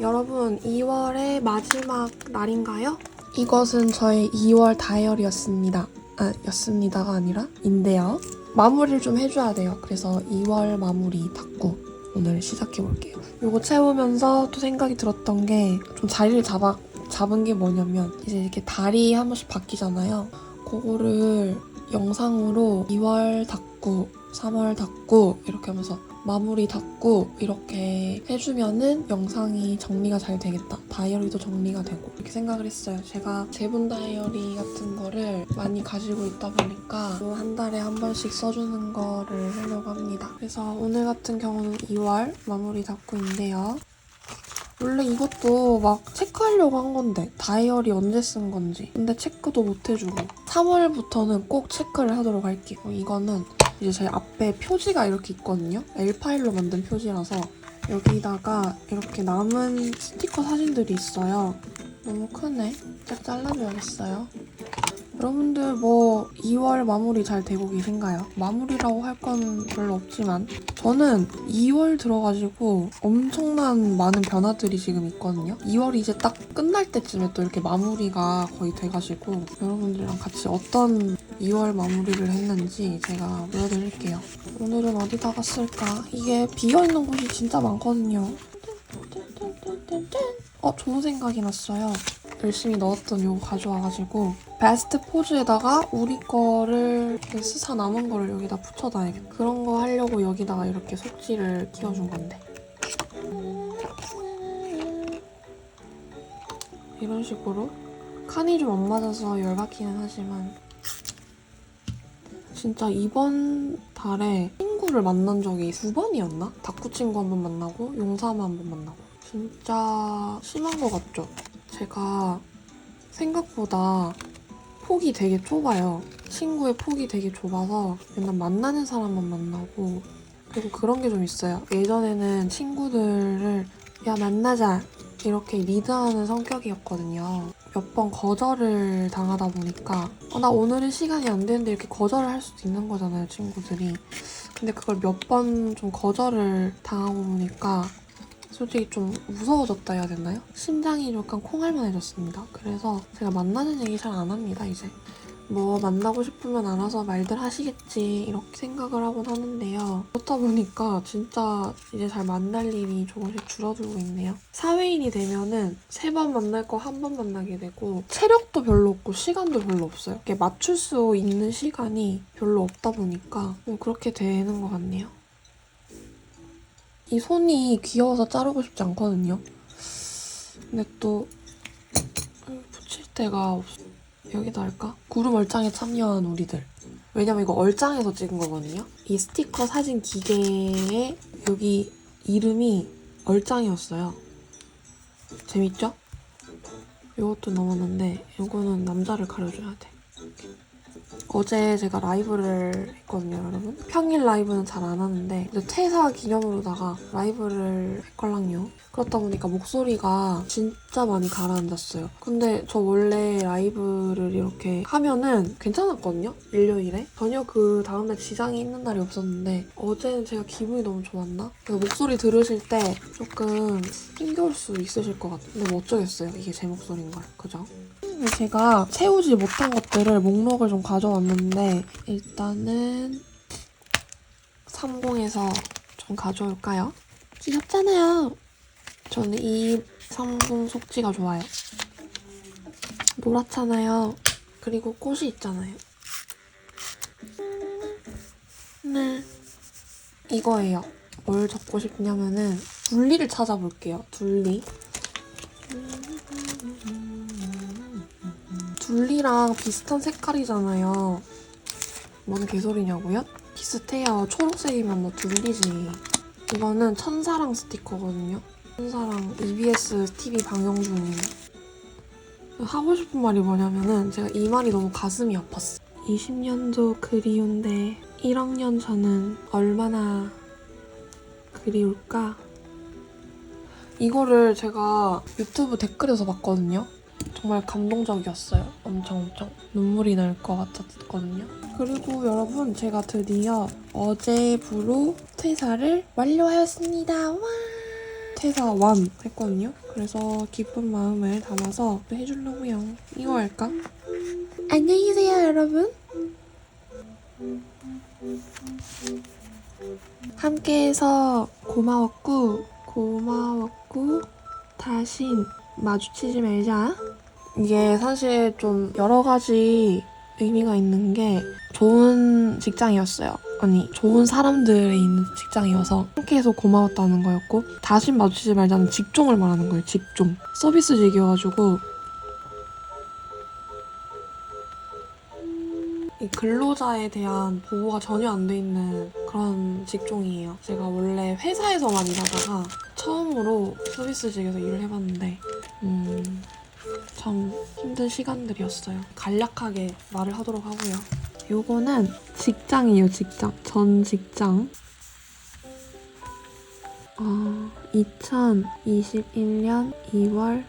여러분 2월의 마지막 날인가요? 이것은 저의 2월 다이어리였습니다. 아, 였습니다가 아니라 인데요. 마무리를 좀 해줘야 돼요. 그래서 2월 마무리 닫고 오늘 시작해볼게요. 이거 채우면서 또 생각이 들었던 게 좀 자리를 잡아, 잡은 게 뭐냐면 이제 이렇게 달이 한 번씩 바뀌잖아요. 그거를 영상으로 2월 닫고 3월 닫고 이렇게 하면서 마무리 닫고 이렇게 해주면은 영상이 정리가 잘 되겠다. 다이어리도 정리가 되고 이렇게 생각을 했어요. 제가 제본 다이어리 같은 거를 많이 가지고 있다 보니까 또한 달에 한 번씩 써주는 거를 하려고 합니다. 그래서 오늘 같은 경우는 2월 마무리 닫고인데요. 원래 이것도 막 체크하려고 한 건데 다이어리 언제 쓴 건지 근데 체크도 못 해주고 3월부터는 꼭 체크를 하도록 할게요 이거는 이제 제 앞에 표지가 이렇게 있거든요. L파일로 만든 표지라서 여기다가 이렇게 남은 스티커 사진들이 있어요. 너무 크네. 짝 잘라줘야겠어요 여러분들 뭐 2월 마무리 잘 되고 계신가요? 마무리라고 할 건 별로 없지만 저는 2월 들어가지고 엄청난 많은 변화들이 지금 있거든요. 2월이 이제 딱 끝날 때쯤에 또 이렇게 마무리가 거의 돼가지고 여러분들이랑 같이 어떤 2월 마무리를 했는지 제가 보여드릴게요. 오늘은 어디다가 쓸까? 이게 비어있는 곳이 진짜 많거든요. 어, 좋은 생각이 났어요. 열심히 넣었던 요거 가져와가지고 베스트 포즈에다가 우리 거를 스사 남은 거를 여기다 붙여놔야겠다. 그런 거 하려고 여기다가 이렇게 속지를 끼워준 건데. 이런 식으로 칸이 좀 안 맞아서 열받기는 하지만 진짜 이번 달에 친구를 만난 적이 두 번이었나? 다쿠 친구 한 번 만나고 용사마 한 번 만나고 진짜 심한 것 같죠? 제가 생각보다 폭이 되게 좁아요. 친구의 폭이 되게 좁아서 맨날 만나는 사람만 만나고 그리고 그런 게 좀 있어요. 예전에는 친구들을 야 만나자 이렇게 리드하는 성격이었거든요. 몇 번 거절을 당하다 보니까 어, 나 오늘은 시간이 안 되는데 이렇게 거절을 할 수도 있는 거잖아요, 친구들이. 근데 그걸 몇 번 좀 거절을 당하고 보니까 솔직히 좀 무서워졌다 해야 되나요? 심장이 약간 콩알만해졌습니다. 그래서 제가 만나는 얘기 잘 안 합니다, 이제. 뭐 만나고 싶으면 알아서 말들 하시겠지 이렇게 생각을 하곤 하는데요. 그렇다 보니까 진짜 이제 잘 만날 일이 조금씩 줄어들고 있네요. 사회인이 되면은 세 번 만날 거 한 번 만나게 되고 체력도 별로 없고 시간도 별로 없어요. 이렇게 맞출 수 있는 시간이 별로 없다 보니까 뭐 그렇게 되는 것 같네요. 이 손이 귀여워서 자르고 싶지 않거든요. 근데 또 붙일 데가 없. 여기다 할까? 구름 얼짱에 참여한 우리들. 왜냐면 이거 얼짱에서 찍은 거거든요. 이 스티커 사진 기계에 여기 이름이 얼짱이었어요. 재밌죠? 이것도 넣었는데 이거는 남자를 가려줘야 돼. 어제 제가 라이브를 했거든요, 여러분. 평일 라이브는 잘 안 하는데 근데 퇴사 기념으로다가 라이브를 했걸랑요. 그렇다 보니까 목소리가 진짜 많이 가라앉았어요. 근데 저 원래 라이브를 이렇게 하면은 괜찮았거든요? 일요일에. 전혀 그 다음날 지장이 있는 날이 없었는데 어제는 제가 기분이 너무 좋았나? 그래서 목소리 들으실 때 조금 힘겨울 수 있으실 것 같아요. 근데 뭐 어쩌겠어요. 이게 제 목소리인 걸. 그죠? 제가 채우지 못한 것들을 목록을 좀 가져왔는데 일단은 30에서 좀 가져올까요? 귀엽잖아요. 저는 이 30 속지가 좋아요. 노랗잖아요. 그리고 꽃이 있잖아요. 네. 이거예요. 뭘 적고 싶냐면은 둘리를 찾아볼게요. 둘리. 둘리랑 비슷한 색깔이잖아요. 뭔 개소리냐고요? 비슷해요. 초록색이면 뭐 둘리지. 이거는 천사랑 스티커거든요. 천사랑 EBS TV 방영 중인. 하고 싶은 말이 뭐냐면은 제가 이 말이 너무 가슴이 아팠어. 20년도 그리운데 1학년 저는 얼마나 그리울까? 이거를 제가 유튜브 댓글에서 봤거든요. 정말 감동적이었어요. 엄청 엄청 눈물이 날 것 같았거든요. 그리고 여러분 제가 드디어 어제부로 퇴사를 완료하였습니다. 와! 퇴사 완 했거든요. 그래서 기쁜 마음을 담아서 해주려고요. 이거 할까? 안녕히 계세요, 여러분. 함께해서 고마웠고 고마웠고 다시 마주치지 말자. 이게 사실 좀 여러 가지 의미가 있는 게 좋은 직장이었어요. 아니 좋은 사람들이 있는 직장이어서 함께해서 고마웠다는 거였고 다시 마주치지 말자는 직종을 말하는 거예요. 직종 서비스직이어가지고 이 근로자에 대한 보호가 전혀 안 돼 있는 그런 직종이에요. 제가 원래 회사에서만 일하다가 처음으로 서비스직에서 일을 해봤는데 음, 참 힘든 시간들이었어요. 간략하게 말을 하도록 하고요. 요거는 직장이에요, 직장. 전 직장. 어, 2021년 2월,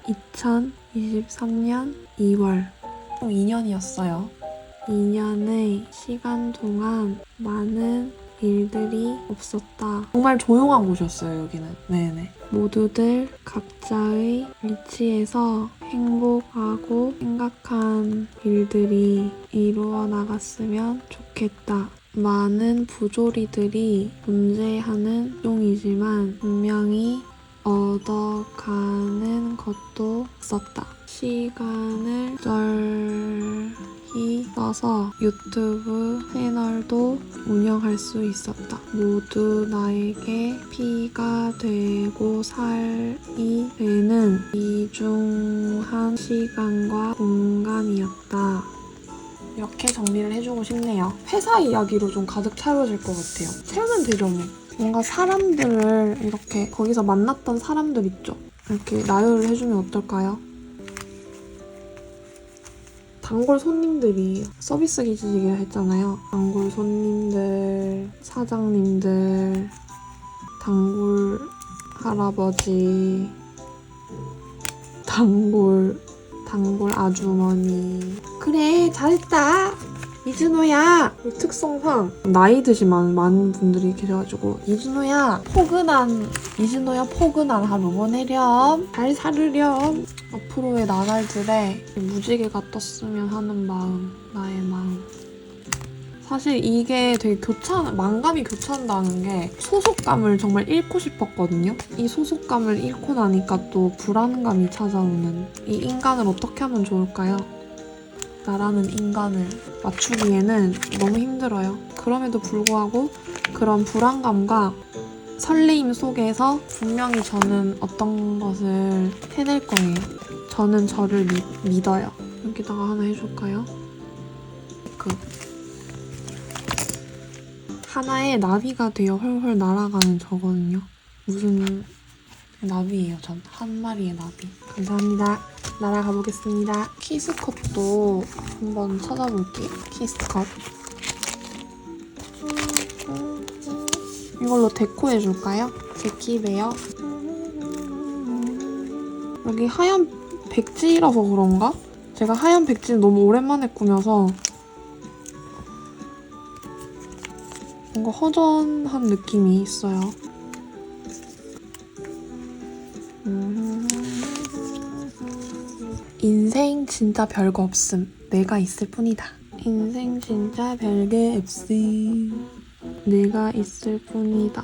2023년 2월. 총 2년이었어요. 2년의 시간 동안 많은 일들이 없었다. 정말 조용한 곳이었어요, 여기는. 네네. 모두들 각자의 위치에서 행복하고 생각한 일들이 이루어 나갔으면 좋겠다. 많은 부조리들이 존재하는 종이지만 분명히 얻어가는 것도 있었다. 시간을 널히 써서 유튜브 채널도 운영할 수 있었다. 모두 나에게 피가 되고 살이 되는 이중한 시간과 공간이었다. 이렇게 정리를 해주고 싶네요. 회사 이야기로 좀 가득 채워질 것 같아요. 채우면 되죠, 뭐. 뭔가 사람들을 이렇게 거기서 만났던 사람들 있죠. 이렇게 나열을 해주면 어떨까요? 단골 손님들이 서비스 기지직을 했잖아요. 단골 손님들, 사장님들, 단골 할아버지, 단골, 단골 아주머니. 그래, 잘했다. 이준호야 그 특성상 나이 드신 많은, 분들이 계셔가지고 이준호야 포근한 이준호야 포근한 하루 보내렴. 잘 살으렴. 앞으로의 나날들에 무지개가 떴으면 하는 마음 나의 마음. 사실 이게 되게 교찬 만감이 교찬다는 게 소속감을 정말 잃고 싶었거든요. 이 소속감을 잃고 나니까 또 불안감이 찾아오는 이 인간을 어떻게 하면 좋을까요? 나라는 인간을 맞추기에는 너무 힘들어요. 그럼에도 불구하고 그런 불안감과 설레임 속에서 분명히 저는 어떤 것을 해낼 거예요. 저는 저를 미- 믿어요. 여기다가 하나 해줄까요? 그 하나의 나비가 되어 훨훨 날아가는 저거든요. 무슨 나비예요, 전. 한 마리의 나비. 감사합니다. 날아가 보겠습니다. 키스컵도 한번 찾아볼게요. 키스컵. 이걸로 데코해 줄까요? 제키베어. 여기 하얀 백지라서 그런가? 제가 하얀 백지는 너무 오랜만에 꾸며서 뭔가 허전한 느낌이 있어요. 음. 인생 진짜 별거 없음. 내가 있을 뿐이다. 인생 진짜 별게 없음. 내가 있을 뿐이다.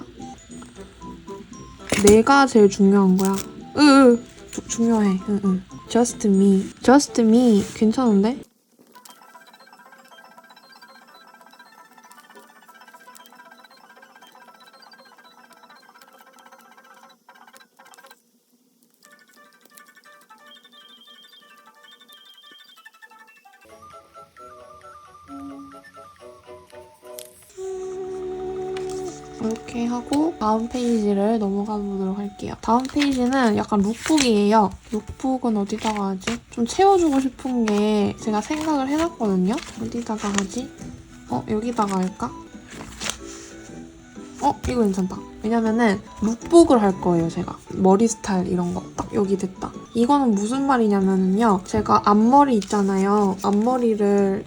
내가 제일 중요한 거야. 으, 으 주- 중요해. 응, 응. Just me. Just me. 괜찮은데? 다음 페이지를 넘어가 보도록 할게요. 다음 페이지는 약간 룩북이에요. 룩북은 어디다가 하지? 좀 채워주고 싶은 게 제가 생각을 해놨거든요. 어디다가 하지? 어, 여기다가 할까? 어, 이거 괜찮다. 왜냐면은 룩북을 할 거예요, 제가. 머리 스타일 이런 거. 딱 여기 됐다. 이거는 무슨 말이냐면은요. 제가 앞머리 있잖아요. 앞머리를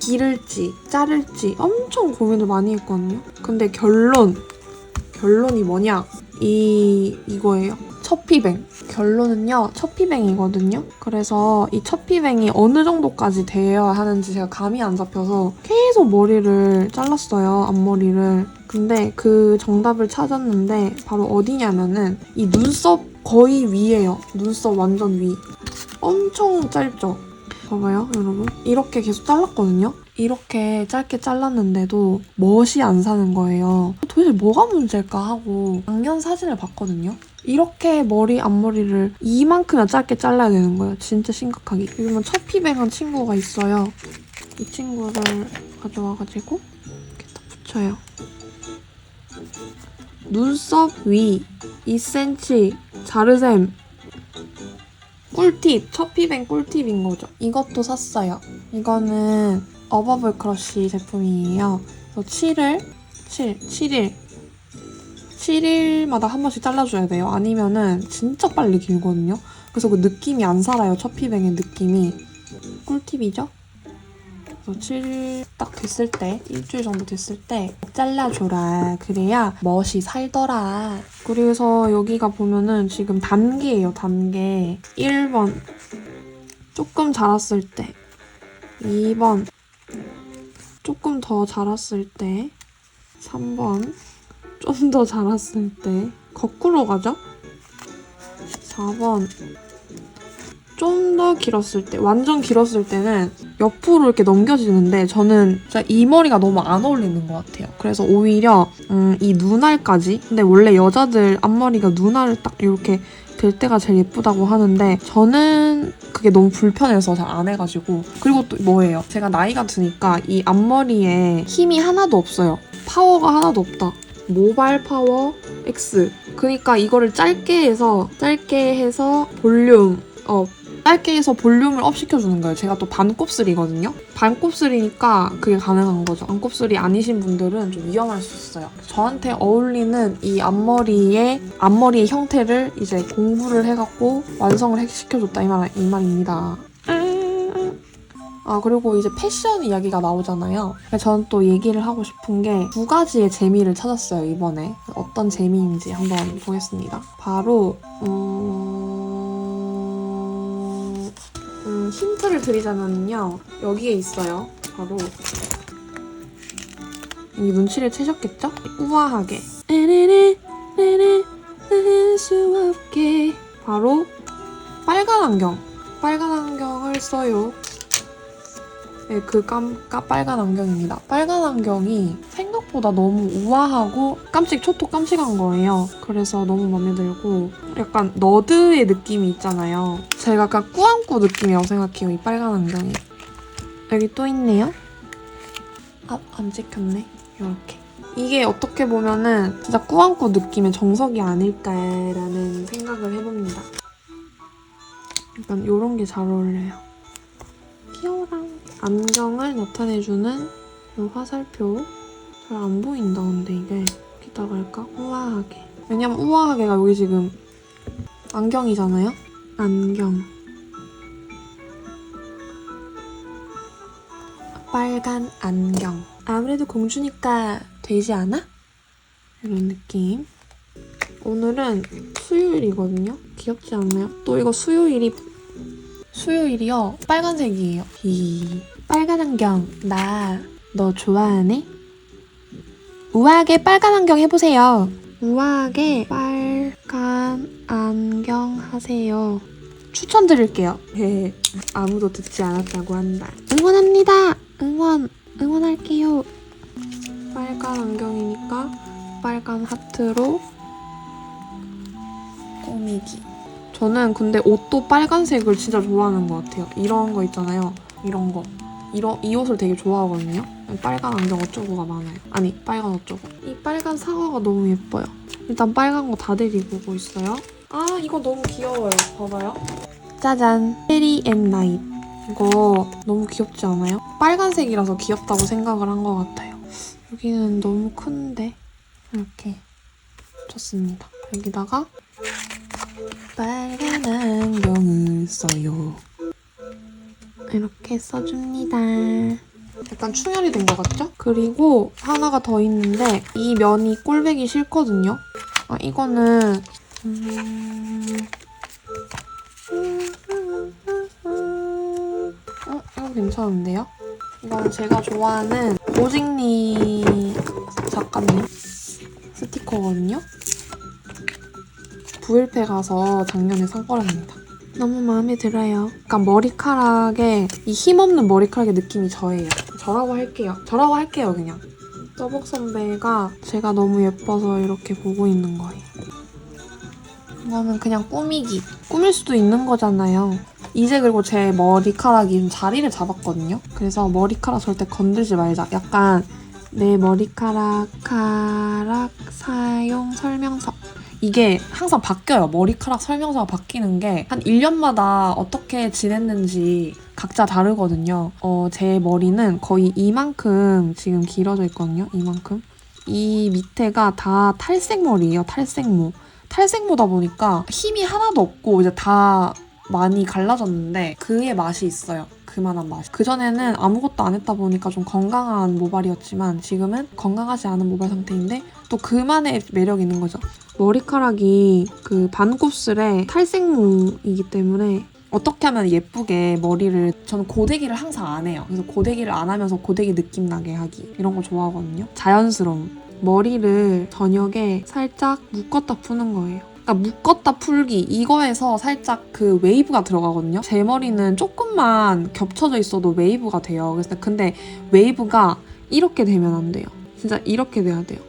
기를지 자를지 엄청 고민을 많이 했거든요. 근데 결론 결론이 뭐냐? 이 이거예요. 첫피뱅. 결론은요, 첫피뱅이거든요. 그래서 이 첫피뱅이 어느 정도까지 되어야 하는지 제가 감이 안 잡혀서 계속 머리를 잘랐어요, 앞머리를. 근데 그 정답을 찾았는데 바로 어디냐면은 이 눈썹 거의 위에요. 눈썹 완전 위. 엄청 짧죠? 봐봐요, 여러분. 이렇게 계속 잘랐거든요? 이렇게 짧게 잘랐는데도 멋이 안 사는 거예요. 도대체 뭐가 문제일까 하고 작년 사진을 봤거든요. 이렇게 머리 앞머리를 이만큼이나 짧게 잘라야 되는 거예요. 진짜 심각하게. 요즘은 첫 피뱅한 친구가 있어요. 이 친구를 가져와가지고 이렇게 딱 붙여요. 눈썹 위 2cm 자르셈 꿀팁 첫 피뱅 꿀팁인 거죠. 이것도 샀어요. 이거는 어버블 크러쉬 제품이에요. 그래서 7을 7 7일 7일마다 한 번씩 잘라줘야 돼요. 아니면은 진짜 빨리 길거든요. 그래서 그 느낌이 안 살아요. 첫 피뱅의 느낌이. 꿀팁이죠? 그래서 7일 딱 됐을 때, 일주일 정도 됐을 때 잘라줘라. 그래야 멋이 살더라. 그래서 여기가 보면은 지금 단계예요, 단계. 1번. 조금 자랐을 때. 2번. 조금 더 자랐을 때. 3번. 좀 더 자랐을 때 거꾸로 가죠? 4번 좀 더 길었을 때 완전 길었을 때는 옆으로 이렇게 넘겨지는데 저는 진짜 이 머리가 너무 안 어울리는 것 같아요. 그래서 오히려 음, 이 눈알까지 근데 원래 여자들 앞머리가 눈알을 딱 이렇게 될 때가 제일 예쁘다고 하는데 저는 그게 너무 불편해서 잘 안 해가지고 그리고 또 뭐예요? 제가 나이가 드니까 이 앞머리에 힘이 하나도 없어요. 파워가 하나도 없다. 모발 파워 X. 그러니까 이거를 짧게 해서 짧게 해서 볼륨 업. 짧게 해서 볼륨을 업 시켜주는 거예요. 제가 또 반곱슬이거든요. 반곱슬이니까 그게 가능한 거죠. 반곱슬이 아니신 분들은 좀 위험할 수 있어요. 저한테 어울리는 이 앞머리의 앞머리의 형태를 이제 공부를 해갖고 완성을 해- 시켜줬다 이, 말, 이 말입니다. 아 그리고 이제 패션 이야기가 나오잖아요. 저는 또 얘기를 하고 싶은 게 두 가지의 재미를 찾았어요 이번에 어떤 재미인지 한번 보겠습니다. 바로 음... 음, 힌트를 드리자면요 여기에 있어요. 바로 이 눈치를 채셨겠죠? 우아하게 바로 빨간 안경 빨간 안경을 써요. 네, 그 깜, 까, 빨간 안경입니다. 빨간 안경이 생각보다 너무 우아하고 깜찍 초토 깜찍한 거예요. 그래서 너무 마음에 들고 약간 너드의 느낌이 있잖아요. 제가 약간 꾸안꾸 느낌이라고 생각해요. 이 빨간 안경이. 여기 또 있네요. 아, 안 찍혔네. 이렇게. 이게 어떻게 보면은 진짜 꾸안꾸 느낌의 정석이 아닐까라는 생각을 해봅니다. 약간 이런 게 잘 어울려요. 귀여워라. 안경을 나타내주는 이 화살표 잘 안 보인다 근데 이게 여기다가 할까? 우아하게 왜냐면 우아하게가 여기 지금 안경이잖아요? 안경 빨간 안경 아무래도 공주니까 되지 않아? 이런 느낌 오늘은 수요일이거든요? 귀엽지 않나요? 또 이거 수요일이 수요일이요. 빨간색이에요. 이 빨간 안경 나 너 좋아하네? 우아하게 빨간 안경 해보세요. 우아하게 빨간 안경 하세요. 추천드릴게요. 헤헤. 아무도 듣지 않았다고 한다. 응원합니다. 응원 응원할게요. 빨간 안경이니까 빨간 하트로 꾸미기. 저는 근데 옷도 빨간색을 진짜 좋아하는 것 같아요. 이런 거 있잖아요. 이런 거. 이런, 이 옷을 되게 좋아하거든요. 빨간 안경 어쩌고가 많아요. 아니, 빨간 어쩌고. 이 빨간 사과가 너무 예뻐요. 일단 빨간 거 다들 입고 있어요. 아, 이거 너무 귀여워요. 봐봐요. 짜잔. 페리 앤 나잇. 이거 너무 귀엽지 않아요? 빨간색이라서 귀엽다고 생각을 한 것 같아요. 여기는 너무 큰데. 이렇게. 좋습니다. 여기다가 빨간 안경을 써요. 이렇게 써줍니다. 약간 충혈이 된 것 같죠? 그리고 하나가 더 있는데 이 면이 꼴배기 싫거든요. 아 이거는 음... 어 이거 괜찮은데요? 이건 제가 좋아하는 오직리 작가님 스티커거든요. 부일패 가서 작년에 산 거랍니다. 너무 마음에 들어요. 약간 머리카락에 이 힘없는 머리카락의 느낌이 저예요. 저라고 할게요. 저라고 할게요 그냥. 떠복 선배가 제가 너무 예뻐서 이렇게 보고 있는 거예요. 이거는 그냥 꾸미기. 꾸밀 수도 있는 거잖아요. 이제 그리고 제 머리카락이 좀 자리를 잡았거든요. 그래서 머리카락 절대 건들지 말자. 약간 내 머리카락 카락 사용 설명서. 이게 항상 바뀌어요. 머리카락 설명서가 바뀌는 게 한 1년마다 어떻게 지냈는지 각자 다르거든요. 어, 제 머리는 거의 이만큼 지금 길어져 있거든요. 이만큼. 이 밑에가 다 탈색머리예요. 탈색모. 탈색모다 보니까 힘이 하나도 없고 이제 다 많이 갈라졌는데 그의 맛이 있어요. 그만한 맛이. 그전에는 아무것도 안 했다 보니까 좀 건강한 모발이었지만 지금은 건강하지 않은 모발 상태인데 또 그만의 매력이 있는 거죠. 머리카락이 그 반곱슬의 탈색모이기 때문에 어떻게 하면 예쁘게 머리를 저는 고데기를 항상 안 해요. 그래서 고데기를 안 하면서 고데기 느낌 나게 하기 이런 거 좋아하거든요. 자연스러움. 머리를 저녁에 살짝 묶었다 푸는 거예요. 그러니까 묶었다 풀기 이거에서 살짝 그 웨이브가 들어가거든요. 제 머리는 조금만 겹쳐져 있어도 웨이브가 돼요. 그래서 근데 웨이브가 이렇게 되면 안 돼요. 진짜 이렇게 돼야 돼요.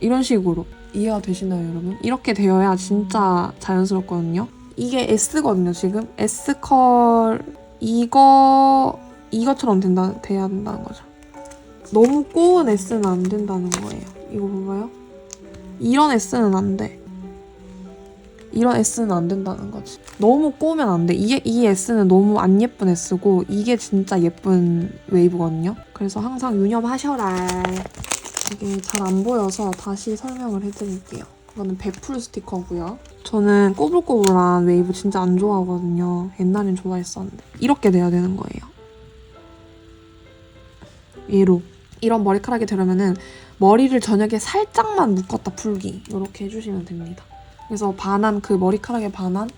이런 식으로 이해가 되시나요, 여러분? 이렇게 되어야 진짜 자연스럽거든요. 이게 S거든요, 지금 S 컬 이거 이것처럼 된다 돼야 된다는 거죠. 너무 꼬은 S는 안 된다는 거예요. 이거 봐봐요. 이런 S는 안 돼. 이런 S는 안 된다는 거지. 너무 꼬우면 안 돼. 이게 이 S는 너무 안 예쁜 S고 이게 진짜 예쁜 웨이브거든요. 그래서 항상 유념하셔라. 이게 잘 안 보여서 다시 설명을 해드릴게요. 이거는 베풀 스티커고요. 저는 꼬불꼬불한 웨이브 진짜 안 좋아하거든요. 옛날엔 좋아했었는데 이렇게 돼야 되는 거예요. 얘로 이런 머리카락이 되려면은 머리를 저녁에 살짝만 묶었다 풀기 이렇게 해주시면 됩니다. 그래서 반한 그 머리카락에 반한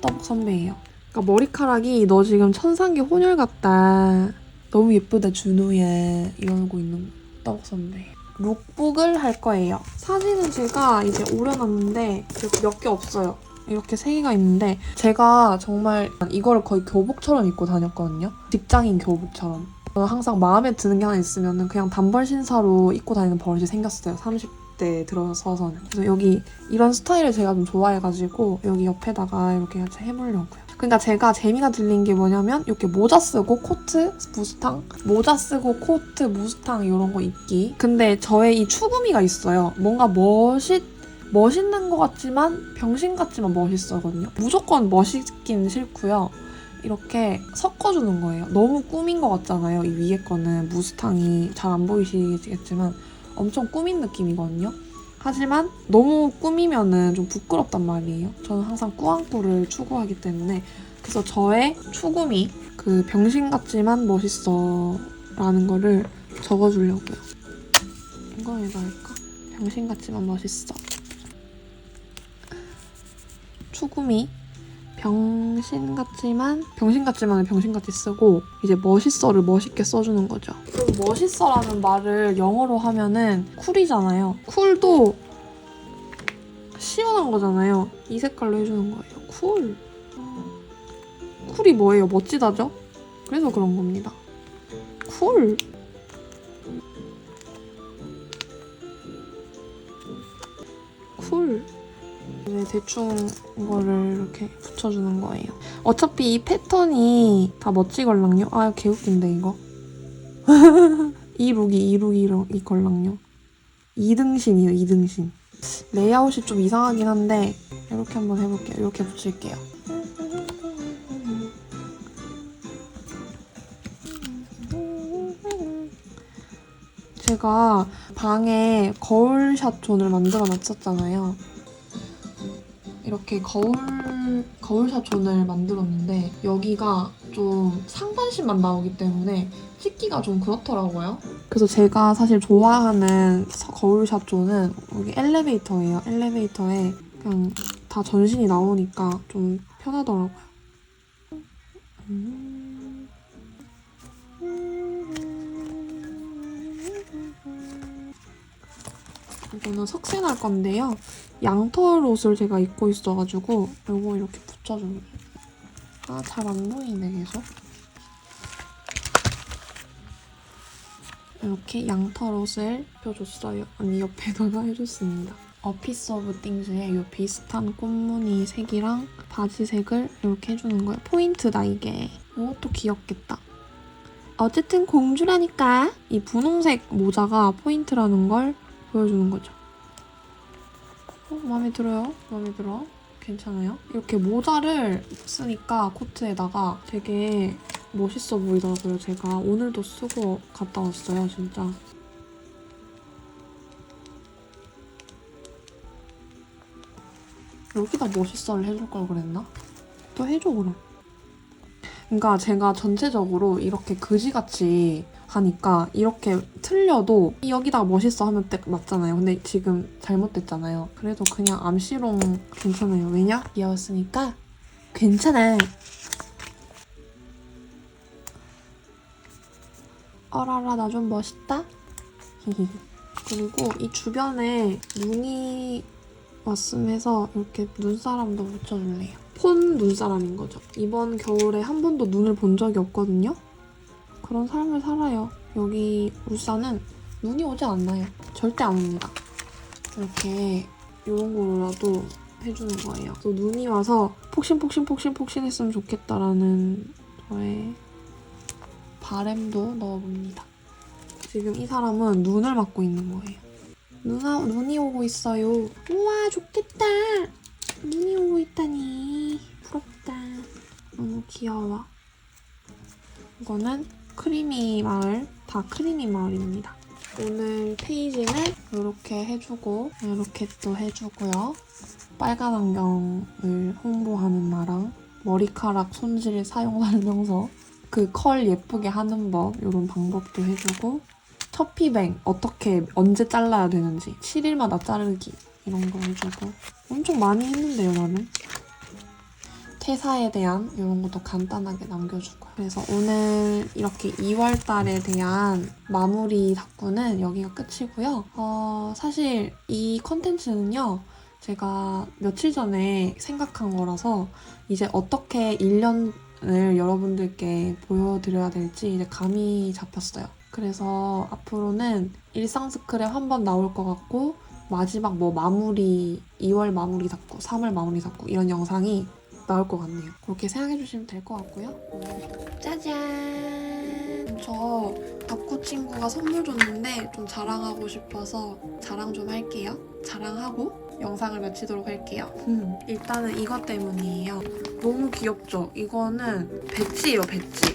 떡 선배예요. 그러니까 머리카락이 너 지금 천상계 혼혈 같다. 너무 예쁘다 준호야 이러고 있는 떡 선배. 룩북을 할 거예요. 사진은 제가 이제 오려놨는데 몇 개 없어요. 이렇게 세 개가 있는데 제가 정말 이거를 거의 교복처럼 입고 다녔거든요. 직장인 교복처럼. 저는 항상 마음에 드는 게 하나 있으면 그냥 단벌 신사로 입고 다니는 버릇이 생겼어요. 30 대 들어서서는. 그래서 여기 이런 스타일을 제가 좀 좋아해가지고 여기 옆에다가 이렇게 해보려고요. 그러니까 제가 재미가 들린 게 뭐냐면 이렇게 모자 쓰고 코트, 무스탕, 모자 쓰고 코트, 무스탕 이런 거 입기. 근데 저의 이 추구미가 있어요. 뭔가 멋있 멋있는 것 같지만 병신 같지만 멋있어거든요. 무조건 멋있긴 싫고요. 이렇게 섞어주는 거예요. 너무 꾸민 것 같잖아요. 이 위에 거는 무스탕이 잘 안 보이시겠지만 엄청 꾸민 느낌이거든요. 하지만 너무 꾸미면은 좀 부끄럽단 말이에요. 저는 항상 꾸안꾸를 추구하기 때문에 그래서 저의 추구미 그 병신 같지만 멋있어 라는 거를 적어주려고요. 이거에다 할까? 병신 같지만 멋있어. 추구미 병신 같지만 병신 같지만을 병신 같이 쓰고 이제 멋있어를 멋있게 써주는 거죠. 그럼 멋있어라는 말을 영어로 하면은 쿨이잖아요. 쿨도 시원한 거잖아요. 이 색깔로 해주는 거예요. 쿨. 쿨이 뭐예요? 멋지다죠? 그래서 그런 겁니다. 쿨. 쿨. 네, 대충 이거를 이렇게 붙여주는 거예요. 어차피 이 패턴이 다 멋지걸랑요. 아, 개웃긴데 이거. 이 룩이 이 룩이 이 걸랑요. 2등신이요, 2등신. 레이아웃이 좀 이상하긴 한데 이렇게 한번 해볼게요. 이렇게 붙일게요. 제가 방에 거울샷 존을 만들어 놨었잖아요. 이렇게 거울 거울샷 존을 만들었는데 여기가 좀 상반신만 나오기 때문에 찍기가 좀 그렇더라고요. 그래서 제가 사실 좋아하는 서- 거울 샵조는 여기 엘리베이터예요. 엘리베이터에 그냥 다 전신이 나오니까 좀 편하더라고요. 음. 이거는 석쇠날 건데요. 양털 옷을 제가 입고 있어가지고 이거 이렇게 붙여줍니다. 아, 잘 안 보이네, 계속. 이렇게 양털 옷을 펴줬어요. 언니 옆에다가 해줬습니다. 어피스 오브 띵즈의 이 비슷한 꽃무늬 색이랑 바지 색을 이렇게 해주는 거예요. 포인트다, 이게. 이것도 귀엽겠다. 어쨌든 공주라니까 이 분홍색 모자가 포인트라는 걸 보여주는 거죠. 어, 마음에 들어요? 마음에 들어? 괜찮아요? 이렇게 모자를 쓰니까 코트에다가 되게 멋있어 보이더라고요. 제가 오늘도 쓰고 갔다 왔어요, 진짜. 여기다 멋있어를 해줄 걸 그랬나? 또 해줘, 그럼. 그러니까 제가 전체적으로 이렇게 그지같이 하니까 이렇게 틀려도 여기다가 멋있어 하면 딱 맞잖아요. 근데 지금 잘못됐잖아요. 그래도 그냥 암시롱 괜찮아요. 왜냐? 귀여웠으니까 괜찮아. 어라라 나 좀 멋있다. 그리고 이 주변에 눈이 왔음 해서 이렇게 눈사람도 붙여줄래요. 폰 눈사람인 거죠. 이번 겨울에 한 번도 눈을 본 적이 없거든요. 그런 삶을 살아요. 여기 울산은 눈이 오지 않나요. 절대 안 옵니다. 이렇게 이런 거라도 해주는 거예요. 또 눈이 와서 폭신폭신폭신폭신했으면 좋겠다라는 저의 바램도 넣어봅니다. 지금 이 사람은 눈을 맞고 있는 거예요. 누나 눈이 오고 있어요. 우와 좋겠다. 눈이 오고 있다니 부럽다. 너무 귀여워. 이거는 크리미 마을 다 크리미 마을입니다. 오늘 페이지는 이렇게 해주고 이렇게 또 해주고요. 빨간 안경을 홍보하는 나랑 머리카락 손질 사용 설명서 그 컬 예쁘게 하는 법 이런 방법도 해주고 터피뱅 어떻게 언제 잘라야 되는지 7일마다 자르기 이런 거 해주고 엄청 많이 했는데요 나는 퇴사에 대한 이런 것도 간단하게 남겨주고. 그래서 오늘 이렇게 2월 달에 대한 마무리 답구는 여기가 끝이고요. 어, 사실 이 컨텐츠는요 제가 며칠 전에 생각한 거라서 이제 어떻게 1년을 여러분들께 보여드려야 될지 이제 감이 잡혔어요. 그래서 앞으로는 일상 스크랩 한 번 나올 것 같고 마지막 뭐 마무리 2월 마무리 잡고 3월 마무리 잡고 이런 영상이 나올 것 같네요. 그렇게 생각해 주시면 될 것 같고요. 짜잔! 저 덕구 친구가 선물 줬는데 좀 자랑하고 싶어서 자랑 좀 할게요. 자랑하고 영상을 마치도록 할게요. 일단은 이것 때문이에요. 너무 귀엽죠? 이거는 배지예요, 배지.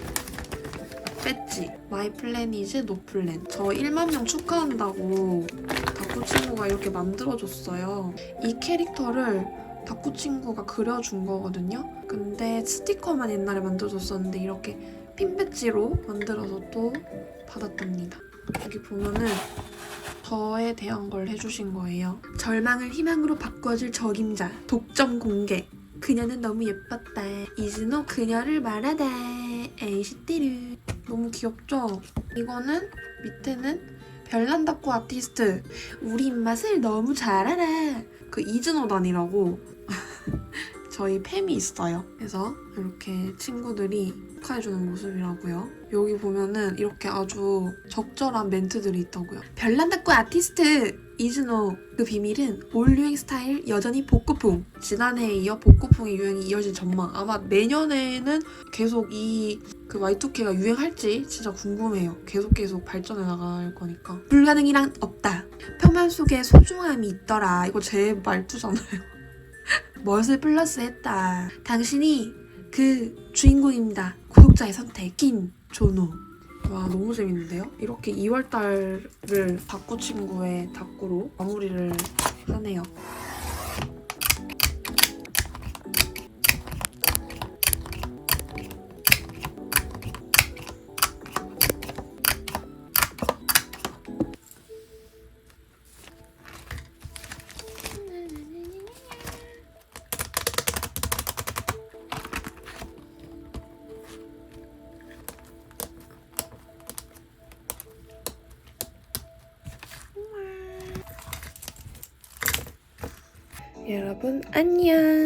배지. 마이 플랜 이즈 노 플랜. 저 1만 명 축하한다고 덕구 친구가 이렇게 만들어줬어요. 이 캐릭터를 덕구 친구가 그려준 거거든요. 근데 스티커만 옛날에 만들어줬었는데 이렇게 핀 배지로 만들어서 또 받았답니다. 여기 보면은 저에 대한 걸 해주신 거예요. 절망을 희망으로 바꿔줄 적임자, 독점 공개. 그녀는 너무 예뻤다. 이즈노 그녀를 말하다. 에이시띠르. 너무 귀엽죠? 이거는 밑에는 별난다코 아티스트. 우리 입맛을 너무 잘 알아. 그 이즈노단이라고 저희 팸이 있어요. 그래서 이렇게 친구들이 축하해주는 모습이라고요. 여기 보면은 이렇게 아주 적절한 멘트들이 있다고요. 별난다코 아티스트 이즈노 그 비밀은 올 유행 스타일 여전히 복고풍. 지난해에 이어 복고풍의 유행이 이어질 전망. 아마 내년에는 계속 이 그 Y2K가 유행할지 진짜 궁금해요. 계속 계속 발전해 나갈 거니까. 불가능이란 없다. 평면 속에 소중함이 있더라. 이거 제 말투잖아요. 멋을 플러스했다. 당신이 그 주인공입니다. 구독자의 선택 김 조노. 와 너무 재밌는데요? 이렇게 2월달을 닭구 친구의 닭구로 마무리를 하네요. 안녕.